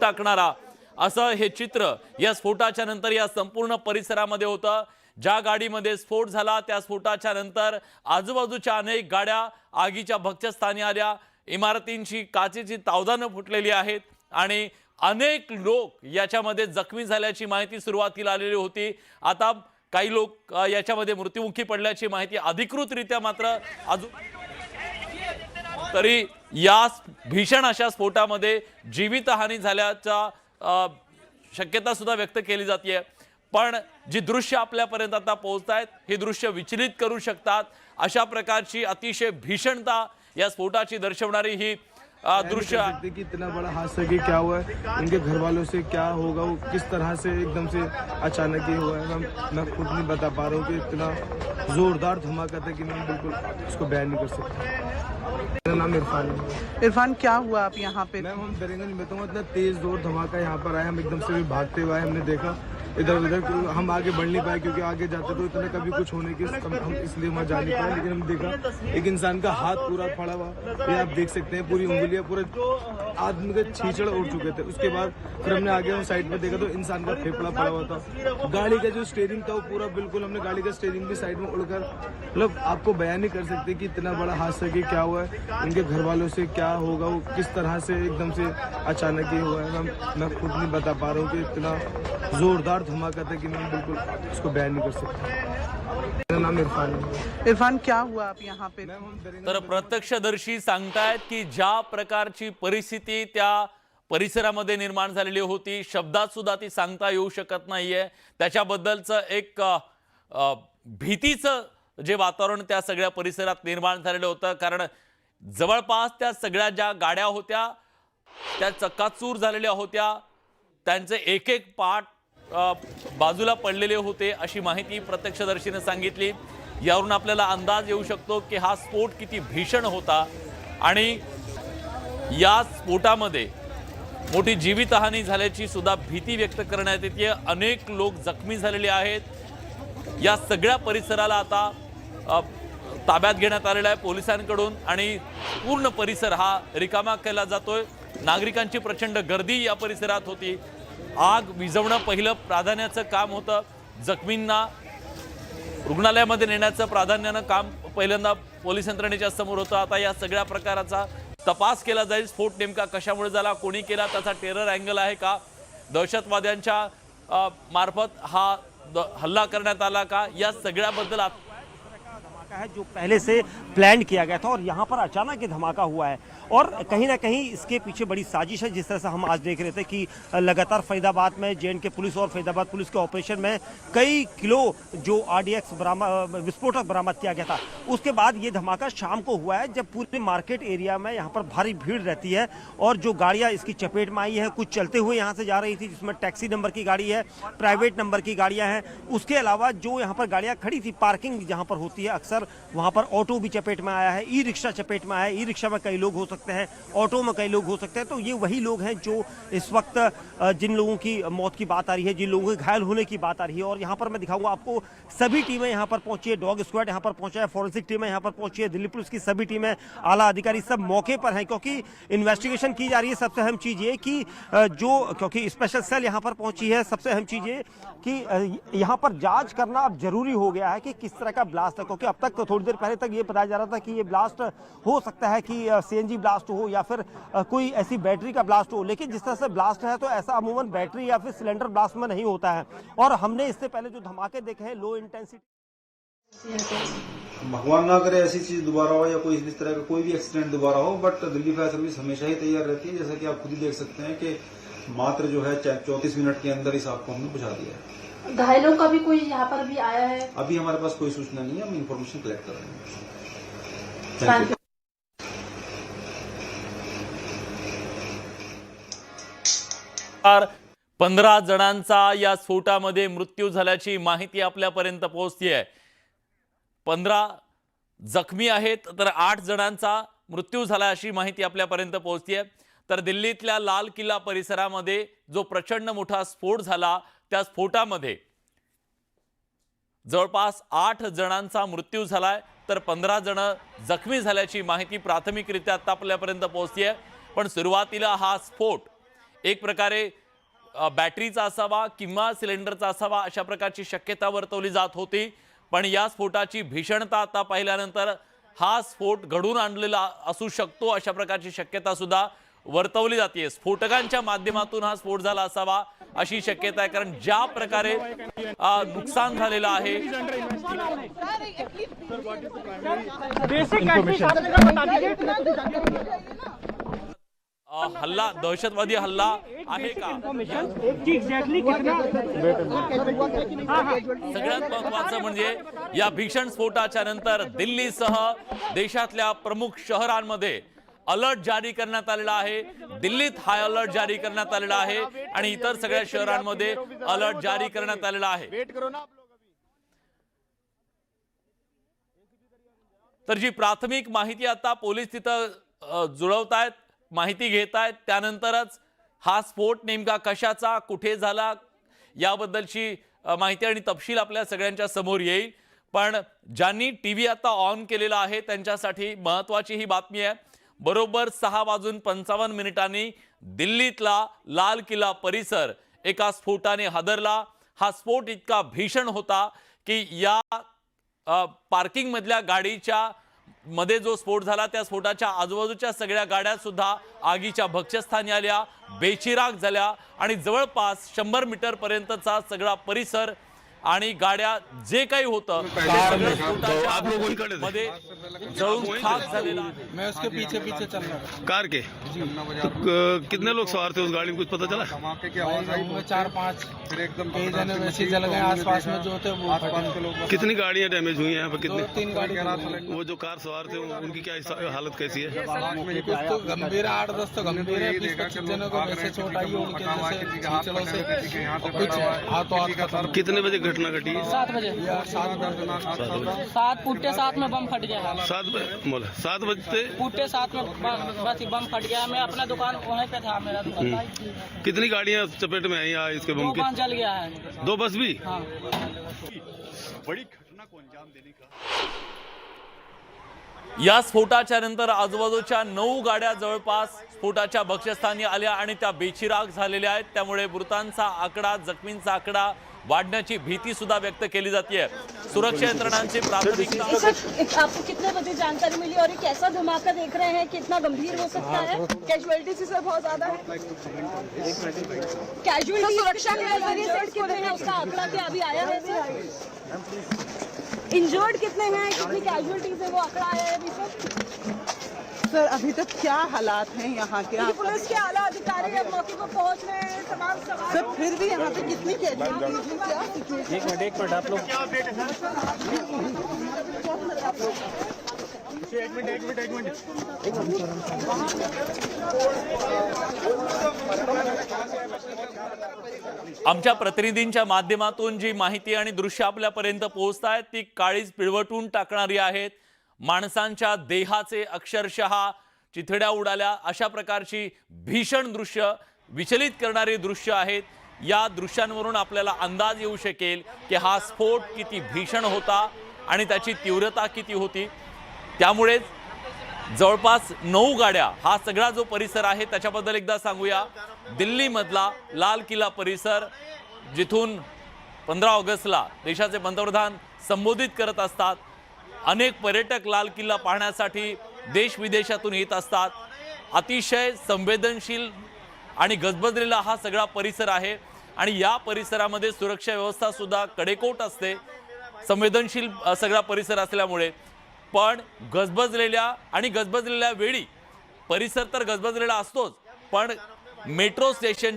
टाकणारा असं हे चित्र या स्फोटाच्या नंतर या संपूर्ण परिसरामध्ये होतं. ज्या गाडीमध्ये स्फोट झाला त्या स्फोटाच्या नंतर आजूबाजूच्या अनेक गाड्या आगीच्या भक्ष्यस्थानी आल्या. इमारतींची काचेची तावदानं फुटलेली आहेत आणि अनेक लोक याच्यामध्ये जखमी झाल्याची माहिती सुरुवातीला आलेली होती. आता काही लोक याच्यामध्ये मृत्युमुखी पडल्याची माहिती अधिकृतरित्या मात्र अजून तरी या भीषण अशा स्फोटामध्ये जीवितहानी झाल्याचा शक्यतासुद्धा शक्यता सुद्धा व्यक्त केली जाते पण जी दृश्य आपल्यापर्यंत आता पोहोचत आहेत ही दृश्य विचलित करू शकतात. अशा प्रकारची अतिशय भीषणता या स्फोटाची दर्शवणारी ही दृश्य। कि इतना बड़ा हादसा कि क्या हुआ है? उनके घर वालों से क्या होगा? वो किस तरह से एकदम से अचानक ही हुआ है? मैं मैं खुद नहीं बता पा रहा हूँ कि इतना जोरदार धमाका था कि मैं बिल्कुल उसको बयान नहीं कर सकता। मेरा नाम इरफान है। इरफान क्या हुआ आप यहाँ पे? मैम हम दरिंगन में तो इतना तेज ज़ोर धमाका यहाँ पर आया हम एकदम से भी भागते हुए हमने देखा। इधर उधर हम आगे बढ़ नहीं पाए क्योंकि आगे जाते तो इतना कभी कुछ होने की हम इसलिए वहाँ जा नहीं पाए, लेकिन हम देखा, एक इंसान का हाथ पूरा पड़ा हुआ, ये आप देख सकते हैं, पूरी उंगलियाँ, पूरे आदमी के छींचड़ उड़ चुके थे। उसके बाद फिर हमने आगे हम साइड पे देखा तो इंसान का फेफड़ा पड़ा हुआ था। गाड़ी का जो स्टेयरिंग था वो पूरा बिल्कुल हमने गाड़ी का स्टेयरिंग भी साइड में उड़कर मतलब आपको बयान नहीं कर सकते कि इतना बड़ा हादसा कि क्या हुआ है, उनके घर वालों से क्या होगा, वो किस तरह से एकदम से अचानक ही हुआ है। मैं मैं खुद नहीं बता पा रहा हूँ कि इतना जोरदार धमाका था कि मैं बिल्कुल उसको बयान नहीं कर सकता। मेरा नाम इरफान है। इरफान क्या हुआ आप यहाँ पे? तर प्रत्यक्षदर्शी सांगतायत की ज्या प्रकारची परिस्थिती त्या परिसरामध्ये निर्माण झालेली होती शब्दात सुद्धा ती सांगता येऊ शकत नाहीये. त्याच्याबद्दलचं एक भीतीचं जे वातावरण त्या सगळ्या परिसरात निर्माण झालेलं होतं. कारण जवळपास त्या सगळ्या ज्या गाड्या होत्या त्या चक्काचूर झालेल्या होत्या. त्यांचे एक एक पाठ बाजूला पडलेले होते अशी माहिती प्रत्यक्षदर्शीने सांगितली. यावरून आपल्याला अंदाज येऊ शकतो की हा स्फोट किती भीषण होता आणि या स्फोटामध्ये मोठी जीवितहानी झाल्याची सुद्धा भीती व्यक्त करण्यात येते. अनेक लोक जखमी झालेले आहेत. या सगळ्या परिसराला आता ताब्यात घेण्यात आलेला आहे पोलिसांकडून आणि पूर्ण परिसर हा रिकामा केला जातोय. नागरिकांची प्रचंड गर्दी या परिसरात होती. आग विझवणं पहिलं प्राधान्याचं काम होतं. जखमींना रुग्णालयामध्ये नेण्याचं प्राधान्यानं काम पहिल्यांदा पोलीस यंत्रणेच्या समोर होतं. आता या सगळ्या प्रकाराचा तपास केला जाईल. स्फोट नेमका कशामुळे झाला कोणी केला त्याचा टेरर अँगल आहे का? दहशतवाद्यांच्या मार्फत हा द- हल्ला करण्यात आला का? या सगळ्याबद्दल आत- धमाका है जो पहले से प्लान किया गया था और यहाँ पर अचानक ये धमाका हुआ है। और कहीं ना कहीं इसके पीछे बड़ी साजिश है, जिस तरह से हम आज देख रहे थे कि लगातार फरीदाबाद में जे के पुलिस और फरीदाबाद पुलिस के ऑपरेशन में कई किलो जो आरडीएक्स बरामद विस्फोटक बरामद किया गया था। उसके बाद ये धमाका शाम को हुआ है, जब पूरे मार्केट एरिया में यहाँ पर भारी भीड़ रहती है और जो गाड़ियाँ इसकी चपेट में आई है, कुछ चलते हुए यहाँ से जा रही थी, जिसमें टैक्सी नंबर की गाड़ी है, प्राइवेट नंबर की गाड़ियाँ हैं। उसके अलावा जो यहाँ पर गाड़ियाँ खड़ी थी, पार्किंग जहाँ पर होती है अक्सर वहाँ पर ऑटो भी चपेट में आया है ई रिक्शा चपेट में आया है। ई रिक्शा में कई लोग हो सकते हैं, ऑटो में कई लोग हो सकते हैं। तो ये वही लोग हैं जो इस वक्त जिन लोगों की मौत की बात आ रही है, जिन लोगों के घायल होने की बात आ रही है। और यहाँ पर मैं दिखाऊँगा आपको, सभी टीमें यहाँ पर पहुँची है। डॉग स्क्वाड यहाँ पर पहुँचा है, फॉरेंसिक टीमें यहाँ पर पहुँची है। दिल्ली पुलिस की सभी टीमें, आला अधिकारी सब मौके पर हैं, क्योंकि इन्वेस्टिगेशन की जा रही है। सबसे अहम चीज़ ये कि जो, क्योंकि स्पेशल सेल यहाँ पर पहुँची है। सबसे अहम चीज़ ये कि यहाँ पर जाँच करना अब ज़रूरी हो गया है कि किस तरह का ब्लास्ट है, क्योंकि अब तक थोड़ी देर पहले तक ये बताया जा रहा था कि ये ब्लास्ट हो सकता है कि सीएनजी ब्लास्ट हो या फिर कोई ऐसी बैटरी का ब्लास्ट हो। लेकिन जिस तरह से ब्लास्ट है तो ऐसा अमूमन बैटरी या फिर सिलेंडर ब्लास्ट में नहीं होता है। और हमने इससे पहले जो धमाके देखे हैं लो इंटेंसिटी भगवान ना करे ऐसी चीज़ दोबारा हो या कोई इस तरह का कोई भी एक्सीडेंट दोबारा हो बट दिल्ली फायर सर्विस हमेशा ही तैयार रहती है। जैसा कि आप खुद ही देख सकते हैं कि मात्र जो है चौंतीस मिनट के अंदर इस आग को हमने बुझा दिया है। घायलों का भी कोई यहाँ पर भी आया है? अभी हमारे पास कोई सूचना नहीं है हम इन्फॉर्मेशन कलेक्ट कर रहे हैं। पंधरा जणांचा या स्फोटामध्ये मृत्यू झाल्याची माहिती आपल्यापर्यंत पोहोचली आहे पंधरा जखमी आहेत तर आठ जणांचा मृत्यू झाला अशी माहिती आपल्यापर्यंत पोहोचली आहे तर दिल्लीतल्या लाल किल्ला परिसरामध्ये जो प्रचंड मोठा स्फोट झाला त्या स्फोटामध्ये जवळपास आठ जणांचा मृत्यू झालाय. तर पंधरा जण जखमी झाल्याची माहिती प्राथमिकरित्या आता आपल्यापर्यंत पोहोचली आहे पण सुरुवातीला हा स्फोट एक प्रकारे बॅटरीचा असावा किंवा सिलेंडरचा असावा अशा प्रकारची शक्यता वर्तवली जात होती. पण या स्फोटाची भीषणता आता पाहिल्यानंतर हा स्फोट घडून आणलेला असू शकतो अशा प्रकारची शक्यता सुद्धा वर्तवली जाते स्फोटकांच्या माध्यमातून हा स्फोट झाला असावा अशी शक्यता आहे. कारण ज्या प्रकारे नुकसान झालेलं आहे. हल्ला दहशतवादी हल्ला आहे का? सगळ्यात महत्वाचं म्हणजे या भीषण स्फोटाच्या नंतर दिल्लीसह देशातल्या प्रमुख शहरांमध्ये अलर्ट जारी करण्यात आलेला आहे. दिल्लीत हाय अलर्ट जारी करण्यात आलेला आहे आणि इतर सगळ्या शहरांमध्ये अलर्ट जारी करण्यात आलेला आहे. तर जी प्राथमिक माहिती आता पोलीस तिथं अ, जुळवतायत माहिती घेत आहेत त्यानंतरच हा स्फोट नेमका कशाचा कुठे झाला याबद्दलची माहिती आणि तपशील आपल्या सगळ्यांच्या समोर येईल. पण ज्यांनी टी व्ही आता ऑन केलेला आहे त्यांच्यासाठी महत्वाची ही बातमी आहे. बरोबर सहा वाजून पंचावन्न मिनिटांनी दिल्लीतला लाल किल्ला परिसर एका स्फोटाने हादरला. हा स्फोट इतका भीषण होता की या पार्किंगमधल्या गाडीच्या मध्ये जो स्फोट झाला त्या स्फोटाच्या आजूबाजूच्या सगळ्या गाड्या सुद्धा आगीच्या भक्ष्यस्थानी आल्या बेचिराग झाल्या आणि जवळपास शंभर मीटरपर्यंतचा सगळा परिसर आणि गाड्या जे काही होतं ते मध्ये जळून खाक झालेलं मैं उसके पीछे पीछे चल रहा था कार के? तो कितने लोग सवार थे उस गाड़ी में? कुछ पता चला? धमाके की आवाज़ आई होंगे चार पाँच। फिर एकदम कई जने वैसे ही जल गए आसपास में जो थे वो आसपास के लोग कितनी गाड़ियाँ डैमेज हुई हैं यहाँ पर? कितनी तीन गाड़ी वो जो कार सवार थे उनकी क्या हालत कैसी है? कुछ तो गंभीर आठ दस तो गंभीर है बीस पच्चीस जनों को वैसे चोट आई उनके जैसे खींचड़ों से कुछ हाथों हाथ कितने बजे घटना घटी सात बजे. या सात पुट्टे सात में बम फट गया. सात बजे बोला सात बजते पुट्टे सात में बम बस बम फट गया. मैं अपना दुकान वहीं पे था मेरा दुकान कितनी गाड़ियां चपेट में आई यहाँ इसके बम की? जल गया है। दो बस भी? हाँ। या स्फोटाच्या नंतर आजूबाजूच्या नऊ गाड्या जवळपास स्फोटाच्या भक्ष्यस्थानी आल्या आणि त्या बेचिराग झालेल्या आहेत. त्यामुळे मृतांचा आकडा जखमींचा आकडा वाढण्याची भीती सुद्धा व्यक्त केली जाते सुरक्षा यंत्रणांची प्राथमिकता आपको कितने बजे जानकारी मिली और ये कैसा धमाका देख रहे हैं कितना गंभीर हो सकता है कैजुअलिटी सर बहुत ज़्यादा है। कैजुअलिटी सुरक्षा के नज़रिए से कितने हैं। उसका आंकड़ा क्या अभी आया है सर? इंजर्ड कितने हैं? कितनी कैजुअलिटीज है वो आंकड़ा आया है अभी सर? सर अभी तक क्या हालात हैं यहाँ के आप? पुलिस के आला अधिकारी अब मौके पर पहुंच रहे हैं तमाम सर फिर भी यहाँ पे कितनी कैजुअलिटीज हैं क्या सिचुएशन आमच्या प्रतिनिधींच्या माध्यमातून जी माहिती आणि दृश्य आपल्यापर्यंत पोहोचत आहेत ती काळीच पिळवटून टाकणारी आहेत. माणसांच्या देहाचे अक्षरशः चिथड्या उडाल्या. अशा प्रकारची भीषण दृश्य विचलित करणारी दृश्य आहेत. या दृश्यांवरून आपल्याला अंदाज येऊ शकेल की हा स्फोट किती भीषण होता आणि त्याची तीव्रता किती होती. त्यामुळेच जवळपास नऊ गाड्या हा सगळा जो परिसर आहे त्याच्याबद्दल एकदा सांगूया. दिल्लीमधला लाल किल्ला परिसर जिथून पंधरा ऑगस्टला देशाचे पंतप्रधान संबोधित करत असतात. अनेक पर्यटक लाल किल्ला पाहण्यासाठी देश विदेशातून येत असतात. अतिशय संवेदनशील आणि गजबजलेला हा सगळा परिसर आहे आणि या परिसरामध्ये सुरक्षा व्यवस्था सुद्धा कडेकोट असते. संवेदनशील सगळा परिसर असल्यामुळे. पण गजबजलेल्या आणि गजबजलेल्या वेळी परिसर तर गजबजलेला असतोच पण मेट्रो स्टेशन